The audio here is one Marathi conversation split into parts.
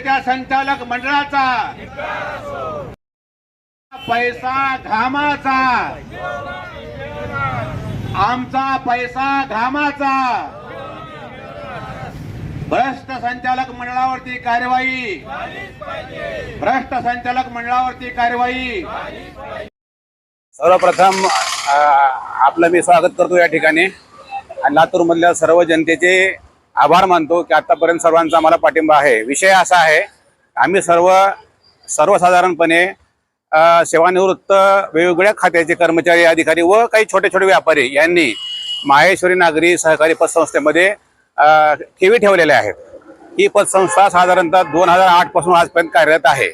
पतसंस्थेच्या संचालक मंडळाचा. पैसा घामाचा. आमचा पैसा घामाचा. भ्रष्ट संचालक मंडळावरती कारवाई भ्रष्ट संचालक मंडळावरती कारवाई सर्वप्रथम आपलं मी स्वागत करतो या ठिकाणी. आणि लातूरमधल्या सर्व जनतेचे आभार मानतो की आतापर्यंत सर्वांचा आम्हाला पाठिंबा आहे. विषय असा आहे आम्ही सर्व सर्वसाधारणपणे सेवानिवृत्त वेगवेगळ्या खात्याचे कर्मचारी अधिकारी व काही छोटे छोटे व्यापारी यांनी माहेश्वरी नागरी सहकारी पतसंस्थेमध्ये ठेवी ठेवलेल्या आहेत. ही पतसंस्था साधारणतः दोन हजार आठपासून आजपर्यंत कार्यरत आहे.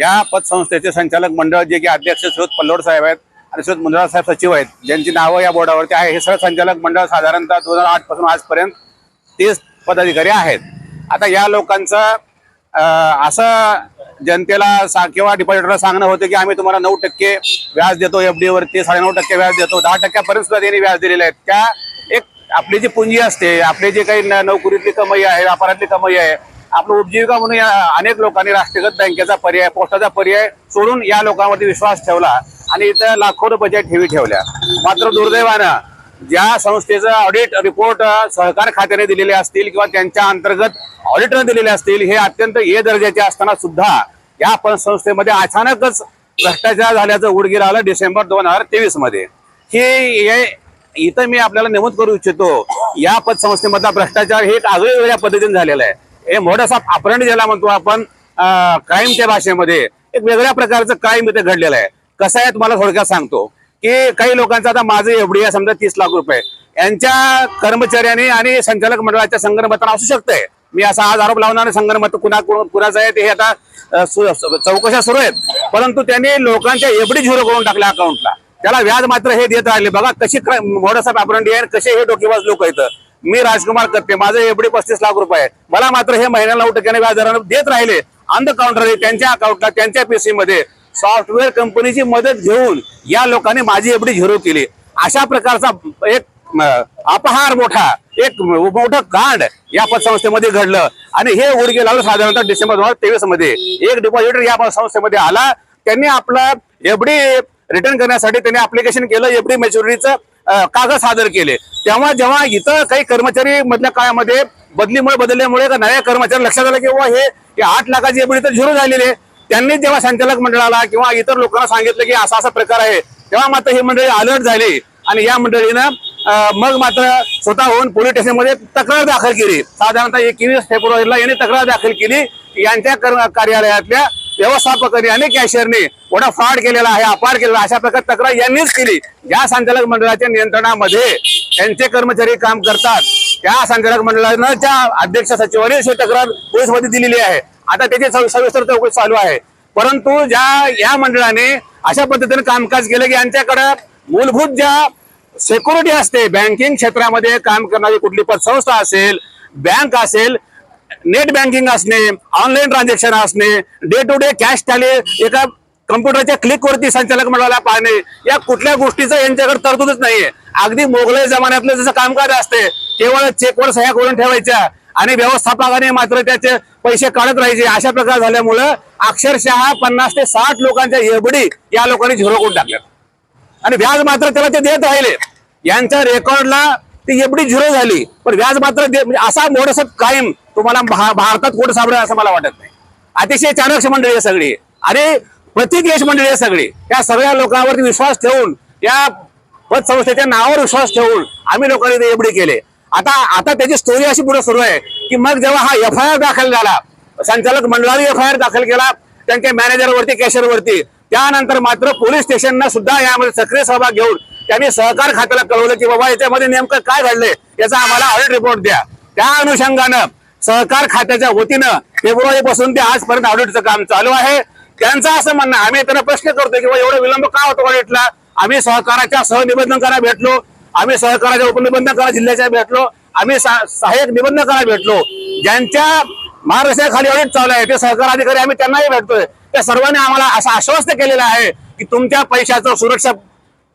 या पतसंस्थेचे संचालक मंडळ जे की अध्यक्ष श्रोत पल्लोड साहेब आहेत आणि श्रोत मुंद्रा साहेब सचिव आहेत ज्यांची नावं या बोर्डावरती आहे. हे सर्व संचालक मंडळ साधारणतः दोन हजार आठपासून आजपर्यंत तीस पदाधिकारी आहेत. आता या लोकांचं असं जनतेला सा किंवा डिपॉझिटरला सांगणं होतं की आम्ही तुम्हाला नऊ टक्के व्याज देतो एफ वरती साडेनऊ टक्के व्याज देतो दहा टक्क्यापर्यंत सुद्धा त्यांनी व्याज दिलेले आहेत. त्या एक आपली जी पुंजी असते आपली जी काही न- नोकरीतली कमाई आहे व्यापारातली कमाई आहे आपलं उपजीविका म्हणून या अनेक लोकांनी राष्ट्रीयकृत बँकेचा पर्याय पोस्टाचा पर्याय सोडून या लोकांवरती विश्वास ठेवला आणि इथं लाखो रुपयाच्या ठेवी ठेवल्या. मात्र दुर्दैवानं ज्या संस्थेचं ऑडिट रिपोर्ट सहकार खात्याने दिलेले असतील किंवा त्यांच्या अंतर्गत ऑडिटरने दिलेले असतील हे अत्यंत ए दर्जाचे असताना सुद्धा या पण संस्थेमध्ये अचानकच भ्रष्टाचार झाल्याचं उडगीर आलं डिसेंबर दोन हजार तेवीसमध्ये. हे इथं मी आपल्याला नमूद करू इच्छितो या पतसंस्थेमधला भ्रष्टाचार हे एक आगळ्या पद्धतीने झालेला आहे. हे मोठा अपरण ज्याला म्हणतो आपण क्राईमच्या भाषेमध्ये एक वेगळ्या प्रकारचं क्राईम इथे घडलेलं आहे. कसं आहे तुम्हाला थोडक्यात सांगतो. की काही लोकांचं आता माझं एवढी आहे समजा तीस लाख रुपये. यांच्या कर्मचाऱ्यांनी आणि संचालक मंडळाच्या संगणमतानं असू शकतंय. मी असा आज आरोप लावणार संगणमत कुणा कुणाचं आहे ते हे आता चौकशा सुरू आहेत. परंतु त्यांनी लोकांच्या एवढी झिरो करून टाकल्या अकाउंटला त्याला व्याज मात्र हे देत राहिले. बघा कशी मोडसा पापरंडी आहे कसे हे डोकेबाज लोक आहेत मी राजकुमार करते. माझं एवढी पस्तीस लाख रुपये आहे मला मात्र हे महिन्याला नऊ टक्क्याने व्याज देत राहिले. ऑन द काउंटर त्यांच्या अकाउंटला त्यांच्या पीसी मध्ये. सॉफ्टवेअर कंपनीची मदत घेऊन या लोकांनी माझी एवढी झिरो केली. अशा प्रकारचा एक अपहार मोठा एक मोठं कांड या पतसंस्थेमध्ये घडलं. आणि हे उडगे लावलं साधारणतः डिसेंबर दोन हजार तेवीसमध्ये. एक डिपॉझिटर या पतसंस्थेमध्ये आला. त्यांनी आपलं एफडी रिटर्न करण्यासाठी त्यांनी अप्लिकेशन केलं एफडी मॅच्युरिटीचं कागद सादर केले. तेव्हा जेव्हा इथं काही कर्मचारी मधल्या काळामध्ये बदलीमुळे बदलल्यामुळे नव्या कर्मचारी लक्षात आलं की बाबा हे हे आठ लाखाची एफडी तर झिरो झालेली आहे. त्यांनी जेव्हा संचालक मंडळाला किंवा इतर लोकांना सांगितलं की असा असा प्रकार आहे तेव्हा मात्र ही मंडळी अलर्ट झाली आणि या मंडळीनं मग मात्र स्वतःहून पोलीस स्टेशनमध्ये तक्रार दाखल केली. साधारणतः एकवीस फेब्रुवारीला यांनी तक्रार दाखल केली. यांच्या कार्यालयातल्या व्यवस्थापकांनी आणि कॅशियरने मोठा फ्रॉड केलेला आहे अपार केलेला आहे. अशा प्रकारे तक्रार यांनीच केली. या संचालक मंडळाच्या नियंत्रणामध्ये त्यांचे कर्मचारी काम करतात. त्या संचालक मंडळानं त्या अध्यक्ष सचिवांनी अशी तक्रार पोलीसमध्ये दिलेली आहे. आता त्याची सविस्तर चौकशी चालू आहे. परंतु ज्या या मंडळाने अशा पद्धतीने कामकाज केलं की यांच्याकडं मूलभूत ज्या सिक्युरिटी असते बँकिंग क्षेत्रामध्ये काम करणारी कुठली पतसंस्था असेल बँक असेल नेट बँकिंग असणे ऑनलाईन ट्रान्झॅक्शन असणे day to day cash tally एका कम्प्युटरच्या क्लिकवरती संचालक मंडळाला पाहणे या कुठल्या गोष्टीचं यांच्याकडे तरतूदच नाहीये. अगदी मोगलाई जमान्यातलं जसं कामकाज असते केवळ चेकवर सह्या करून ठेवायच्या आणि व्यवस्थापकाने मात्र त्याचे पैसे काढत राहायचे. अशा प्रकार झाल्यामुळं अक्षरशः पन्नास ते साठ लोकांच्या एफडी या लोकांनी झिरो करून टाकल्या आणि व्याज मात्र त्याला ते देत राहिले. यांच्या रेकॉर्डला ती एवढी झिरो झाली. पण व्याज मात्र दे- म्हणजे असा मोठस कायम तुम्हाला भा- भारतात कुठं सापडेल असं मला वाटत नाही. अतिशय चाणक्ष मंडळी आहे सगळी. आणि प्रतिकेश मंडळी आहे सगळी. या सगळ्या लोकांवरती विश्वास ठेवून या पतसंस्थेच्या नावावर विश्वास ठेवून आम्ही लोकांनी ते एवढी केले. आता आता त्याची स्टोरी अशी पुढे सुरू आहे की मग जेव्हा हा एफ आय आर दाखल झाला संचालक मंडळाने एफ आय आर दाखल केला त्यांच्या मॅनेजरवरती कॅशरवरती त्यानंतर मात्र पोलीस स्टेशननं सुद्धा यामध्ये सक्रिय सहभाग घेऊन त्यांनी सहकार खात्याला कळवलं की बाबा याच्यामध्ये नेमकं काय घडलंय याचा आम्हाला ऑडिट रिपोर्ट द्या. त्या अनुषंगानं सहकार खात्याच्या वतीनं फेब्रुवारी पासून ते आजपर्यंत ऑडिटचं काम चालू आहे. त्यांचं असं म्हणणं आम्ही त्यांना प्रश्न करतोय की बाबा एवढा विलंब का होतो ऑडिटला आम्ही सहकाराच्या सहनिबंधकांना भेटलो. आम्ही सहकाराच्या उपनिबंधकाला जिल्ह्याच्या भेटलो. आम्ही सा- सहाय्यक निबंधकाला भेटलो. ज्यांच्या महाराष्ट्राखाली ऑडिट चालू आहे ते सहकार अधिकारी आम्ही त्यांनाही भेटतोय. त्या सर्वांनी आम्हाला असं आश्वस्त केलेलं आहे की तुमच्या पैशाचं सुरक्षा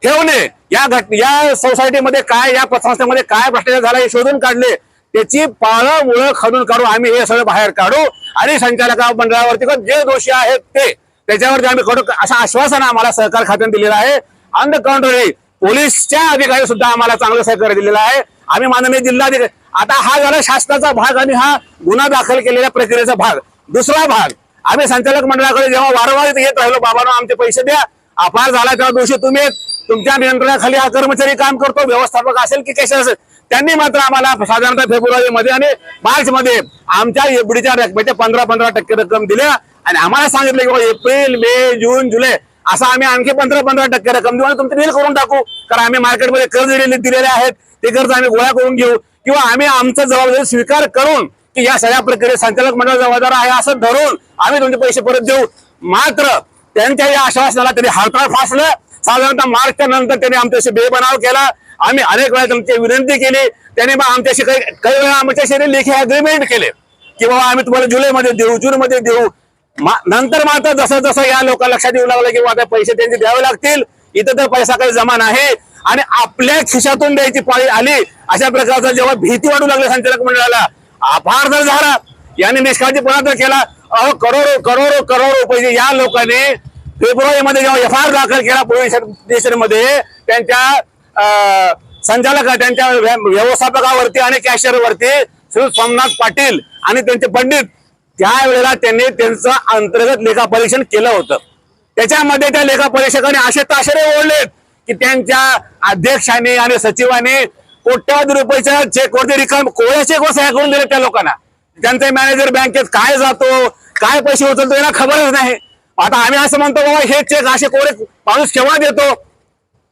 ठेवणे या घट या सोसायटीमध्ये काय या पतसंस्थेमध्ये काय भ्रष्टाचार झाला हे शोधून काढले त्याची पाळं मुळं खणून काढू आम्ही हे सगळं बाहेर काढू आणि संचालक मंडळावरती जे दोषी आहेत ते त्याच्यावरती आम्ही कडू असं आश्वासन आम्हाला सहकार खात्याने दिलेलं आहे. ऑन द कॉन्ट्ररी पोलीसच्या अधिकारी सुद्धा आम्हाला चांगलं सहकार्य दिलेलं आहे. आम्ही माननीय जिल्हाधिकारी आता हा झाला शासनाचा भाग आणि हा गुन्हा दाखल केलेल्या प्रक्रियेचा भाग. दुसरा भाग आम्ही संचालक मंडळाकडे जेव्हा वारंवार येत राहिलो बाबांनो आमचे पैसे द्या. अपार झाला तेव्हा दोषी तुम्ही तुमच्या नियंत्रणाखाली हा कर्मचारी काम करतो व्यवस्थापक असेल की कसे असेल त्यांनी मात्र आम्हाला साधारणतः फेब्रुवारी मध्ये आणि मार्च मध्ये आमच्या एफडीच्या रकमेच्या पंधरा पंधरा टक्के रक्कम दिल्या. आणि आम्हाला सांगितलं की एप्रिल मे जून जुलै असं आम्ही आणखी पंधरा पंधरा टक्के रक्कम देऊ आणि तुमचं बिल करून टाकू. कारण आम्ही मार्केटमध्ये कर्ज दिलेले दिलेले आहेत. ते कर्ज आम्ही गोळा करून घेऊ. किंवा आम्ही आमचा जबाबदारी स्वीकार करून की या सगळ्या प्रक्रियेत संचालक मंडळ जबाबदार आहे असं धरून आम्ही तुमचे पैसे परत देऊ. मात्र त्यांच्या या आश्वासनाला त्यांनी हरताळ फासलं. साधारणतः मार्चच्या नंतर त्यांनी आमच्याशी बेबनाव केला. आम्ही अनेक वेळा त्यांची विनंती केली. त्यांनी मग आमच्याशी काही काही वेळा आमच्याशी लेखी अग्रीमेंट केले. की बाबा आम्ही तुम्हाला जुलैमध्ये देऊ जूनमध्ये देऊ. नंतर मात्र जसं जसं या लोक लक्षात येऊ लागलं की आता पैसे त्यांचे द्यावे लागतील इथं तर पैसा काही जमा नाही. आणि आपल्या खिशातून द्यायची पाळी आली अशा प्रकारचा जेव्हा भीती वाटू लागली संचालक मंडळाला आभार जर झाला यांनी निष्काळजीपणा जर केला. अहो करोडो करोडो करोडो पैसे या लोकांनी फेब्रुवारीमध्ये जेव्हा एफ आर दाखल केला पोलीस स्टेशनमध्ये त्यांच्या संचालक त्यांच्या व्य- व्यवस्थापकावरती आणि कॅशियरवरती श्री सोमनाथ पाटील आणि त्यांचे पंडित त्यावेळेला त्यांनी त्यांचं अंतर्गत लेखापरीक्षण केलं होतं. त्याच्यामध्ये त्या लेखापरीक्षकाने असे ताशेरे ओढलेत की त्यांच्या अध्यक्षाने आणि सचिवाने कोट्यावधी रुपयाच्या चेकवरती रिकाम कोळ्या चेकवर सह्या करून दिले त्या लोकांना. त्यांचा मॅनेजर बँकेत काय जातो काय पैसे उचलतो याला खबरच नाही. आता आम्ही असं म्हणतो बाबा हे चेक असे कोरे माणूस केव्हा देतो?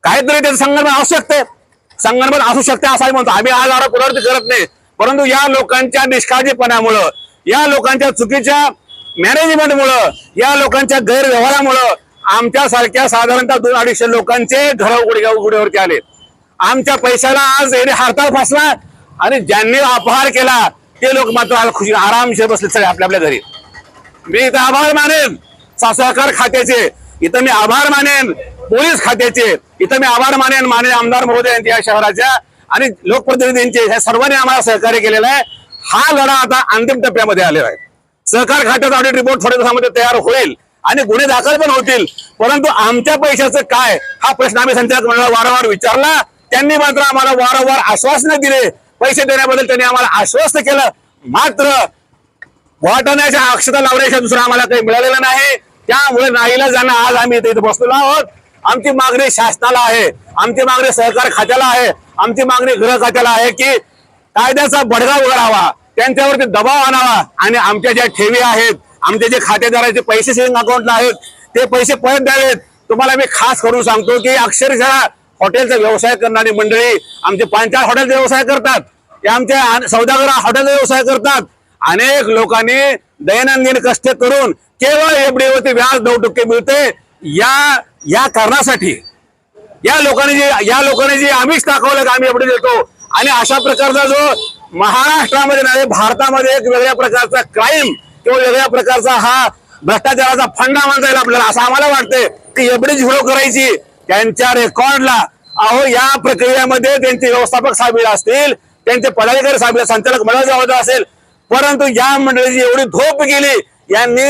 काहीतरी त्याचं संगणमत असू शकते. संगणमत असू शकते असंही म्हणतो. आम्ही आज आरोप पुनरावृत्ती करत नाही. परंतु या लोकांच्या निष्काळजीपणामुळं या लोकांच्या चुकीच्या मॅनेजमेंटमुळं या लोकांच्या गैरव्यवहारामुळं आमच्या सारख्या साधारणतः दोन अडीचशे लोकांचे घर उघडे उघड्यावरती आले. आमच्या पैशाला आज याने हरताळ फासला आणि ज्यांनी अपहार केला ते लोक मात्र आज खुशी आरामशीर बसले सगळे आपल्या आपल्या घरी. मी इथं आभार मानेन सा- सहकार खात्याचे. इथं मी आभार मानेन पोलीस खात्याचे. इथं मी आभार मानेन माने आमदार महोदय यांच्या या शहराच्या आणि लोकप्रतिनिधींचे. ह्या सर्वांनी आम्हाला सहकार्य केलेलं आहे. हा लढा आता अंतिम टप्प्यामध्ये आलेला आहे. सहकार खात्याचा ऑडिट रिपोर्ट थोड्या दिवसामध्ये तयार होईल आणि गुन्हे दाखल पण होतील. परंतु आमच्या पैशाचं काय? हा प्रश्न आम्ही संचालक मंडळाला वारंवार विचारला. त्यांनी मात्र आम्हाला वारंवार आश्वासनं दिले. पैसे देण्याबद्दल त्यांनी आम्हाला आश्वस्त केलं. मात्र वाटण्याच्या अक्षता लावण्याच्या दुसरं आम्हाला काही मिळालेलं नाही. त्यामुळे नाहीला जाणं आज आम्ही इथे इथे बसलेलो आहोत. आमची मागणी शासनाला आहे. आमची मागणी सहकार खात्याला आहे. आमची मागणी गृह खात्याला आहे की कायद्याचा बडगा उघडावा त्यांच्यावरती दबाव आणावा आणि आमच्या ज्या ठेवी आहेत आमचे जे खातेदाराचे पैसे सेविंग अकाउंटला आहेत ते पैसे परत द्यावेत. तुम्हाला मी खास करून सांगतो की अक्षरशः हॉटेलचा व्यवसाय करणारी मंडळी आमचे पाच चार हॉटेलचा व्यवसाय करतात. ते आमच्या सौदागर हॉटेलचा व्यवसाय करतात. अनेक लोकांनी दैनंदिन कष्ट करून केवळ एफडीवरती व्याज नऊ टक्के मिळते. या या कारणासाठी या लोकांनी जे या लोकांनी जे आम्हीच दाखवलं की आम्ही एफडी देतो आणि अशा प्रकारचा जो महाराष्ट्रामध्ये नाही भारतामध्ये एक वेगळ्या प्रकारचा क्राईम किंवा वेगळ्या प्रकारचा हा भ्रष्टाचाराचा फंडा म्हणता येईल आपल्याला. असं आम्हाला वाटतंय की एवढी झिरो करायची त्यांच्या रेकॉर्डला. अहो या प्रक्रियेमध्ये त्यांचे व्यवस्थापक सामील असतील त्यांचे पदाधिकारी सामील संचालक मंडळ जबाबदार असेल. परंतु या मंडळीची एवढी धोप गेली यांनी